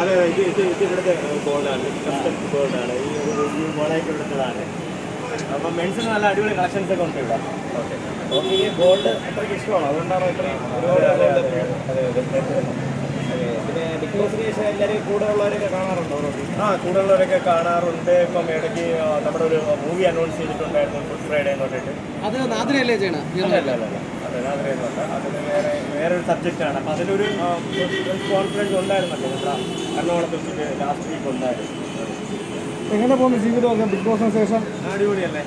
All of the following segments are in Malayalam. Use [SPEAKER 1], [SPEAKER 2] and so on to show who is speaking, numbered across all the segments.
[SPEAKER 1] അതെ ഇത് ഇത് ഇത് ഇവിടുത്തെ ഗോൾഡാണ് ഗോൾഡാണ് ഈ ഒരു ഈ മോളായിട്ട് ഇവിടുത്തതാണ് അപ്പം മെൻസിന് നല്ല അടിപൊളി കളക്ഷൻസ് ഒക്കെ ഉണ്ട് ഇവിടെ. ഓക്കെ.
[SPEAKER 2] ഈ ഗോൾഡ് അത്രയ്ക്ക് ഇഷ്ടമാണ്? അതുകൊണ്ടാണ് ഇത്രയും. പിന്നെ ബിഗ് ബോസിന് ശേഷം എല്ലാവരും കൂടെ ഉള്ളവരൊക്കെ കാണാറുണ്ടോ?
[SPEAKER 1] ആ കൂടുതലുള്ളവരൊക്കെ കാണാറുണ്ട്. ഇപ്പം ഇടയ്ക്ക് നമ്മുടെ ഒരു മൂവി അനൗൺസ് ചെയ്തിട്ടുണ്ടായിരുന്നു ഗുഡ് ഫ്രൈഡേ എന്ന് പറഞ്ഞിട്ട്.
[SPEAKER 3] അത് നാദിനല്ലേ ചെയ്യണം?
[SPEAKER 1] അല്ല അല്ല അല്ല. വേറെ വേറൊരു സബ്ജക്റ്റാണ് അപ്പം അതിലൊരു കോൺഫിഡൻസ് ഉണ്ടായിരുന്നല്ലോ നമ്മുടെ എറണാകുളത്ത് വെച്ചിട്ട് ലാസ്റ്റ് വീക്ക് ഉണ്ടായിരുന്നു
[SPEAKER 3] എങ്ങനെ പോകുന്നു ജീവിതമൊക്കെ? ബിഗ് ബോസിന് ശേഷം?
[SPEAKER 1] അടിപൊളിയല്ലേ?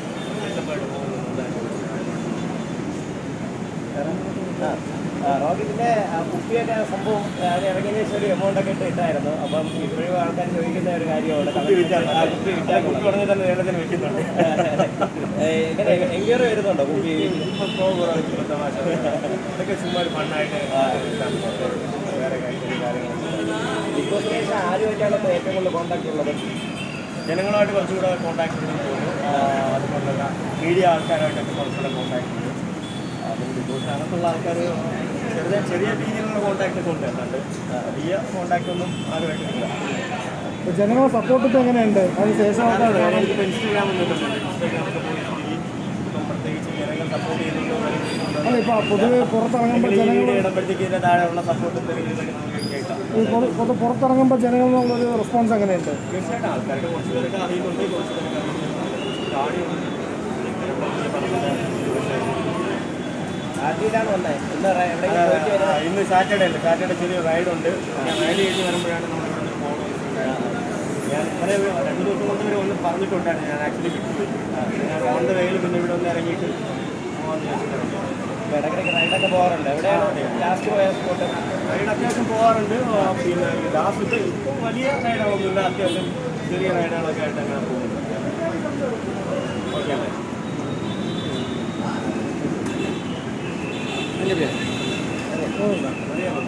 [SPEAKER 2] റോബിന്റെ കുപ്പിയൊക്കെ സംഭവം അത് ഇറങ്ങിയതിന് ശേഷം ഒരു എമൗണ്ട് ഒക്കെ ഇട്ട് ഇട്ടായിരുന്നു. അപ്പം ഇപ്പോഴും ആൾക്കാർ ചോദിക്കുന്ന ഒരു കാര്യമാണ്.
[SPEAKER 1] കുപ്പി വിറ്റാൽ
[SPEAKER 2] കുപ്പി വിറ്റാൽ
[SPEAKER 1] കുപ്പി
[SPEAKER 2] കൊള്ളാം.
[SPEAKER 1] ഉടനെ തന്നെ വേണ്ടതിന് വെക്കുന്നുണ്ട്.
[SPEAKER 2] എൻക്വയറി വരുന്നുണ്ടോ
[SPEAKER 1] പ്രോ കുറവ് ചുമ്മാ തമാശ ഇതൊക്കെ ചുമ്മാ ഒരു ഫണ്ണായിട്ട് വേറെ കാര്യങ്ങൾ
[SPEAKER 2] ആരുമായിട്ടാണ് ഏറ്റവും കൂടുതൽ കോൺടാക്ട് ഉള്ളത്.
[SPEAKER 1] ജനങ്ങളുമായിട്ട് കുറച്ചുകൂടെ കോൺടാക്ട് ഉണ്ടെന്ന് തോന്നുന്നു അതുപോലുള്ള മീഡിയ ആൾക്കാരായിട്ടൊക്കെ കുറച്ചുകൂടെ കോൺടാക്ട് ഉണ്ട് അതും ബിഗ് ബോസ് ആൾക്കാർ ചെറിയ ചെറിയ രീതിയിലുള്ള കോൺടാക്ട് ഉണ്ട്. അല്ലാണ്ട് വലിയ കോൺടാക്ട് ഒന്നും ആരുമായിട്ടില്ല
[SPEAKER 3] ജനങ്ങളെ സപ്പോർട്ട് ഇപ്പം എങ്ങനെയുണ്ട്? അതിന് ശേഷമായിട്ടാണ് അതെ ഇപ്പോൾ പൊതുവെ പുറത്തിറങ്ങുമ്പോൾ ജനങ്ങൾ പുറത്തിറങ്ങുമ്പോൾ ജനങ്ങളിൽ നിന്നുള്ളൊരു റെസ്പോൺസ് എങ്ങനെയുണ്ട്?
[SPEAKER 1] തീർച്ചയായിട്ടും കുറച്ച് പേരൊക്കെ അറിയുന്നുണ്ട് കുറച്ച് പേരൊക്കെ ഇന്ന് സാറ്റർഡേ അല്ലേ? സാറ്റർഡേ ചെറിയ റൈഡ് ഉണ്ട്. ഞാൻ റൈഡ് കഴിഞ്ഞ് വരുമ്പോഴാണ് നമ്മൾ ഒരു രണ്ട് ദിവസം കൊണ്ട് വരെ ഒന്ന് പറഞ്ഞിട്ടുണ്ടായിരുന്നു. ഞാൻ ആക്ച്വലി ഞാൻ ഓൺ ദ വേയിൽ പിന്നെ ഇവിടെ ഒന്ന് ഇറങ്ങിയിട്ട് പോകാമെന്ന് വിചാരിച്ചിട്ടുണ്ട്
[SPEAKER 2] ഇപ്പോൾ ഇടയ്ക്കിടയ്ക്ക് റൈഡൊക്കെ പോകാറുണ്ട്? എവിടെയാണ് ലാസ്റ്റ് പോയ സ്പോട്ട്
[SPEAKER 1] റൈഡ് അത്യാവശ്യം പോകാറുണ്ട്. പിന്നെ ലാസ്റ്റ് ഇപ്പോൾ വലിയ റൈഡുകളൊന്നുമില്ല അത്യാവശ്യം ചെറിയ റൈഡുകളൊക്കെ ആയിട്ട് അങ്ങനെ പോകുന്നുണ്ട്. ഓക്കെ അല്ലേ
[SPEAKER 3] വലിയ പേര്
[SPEAKER 1] അറിയാമോ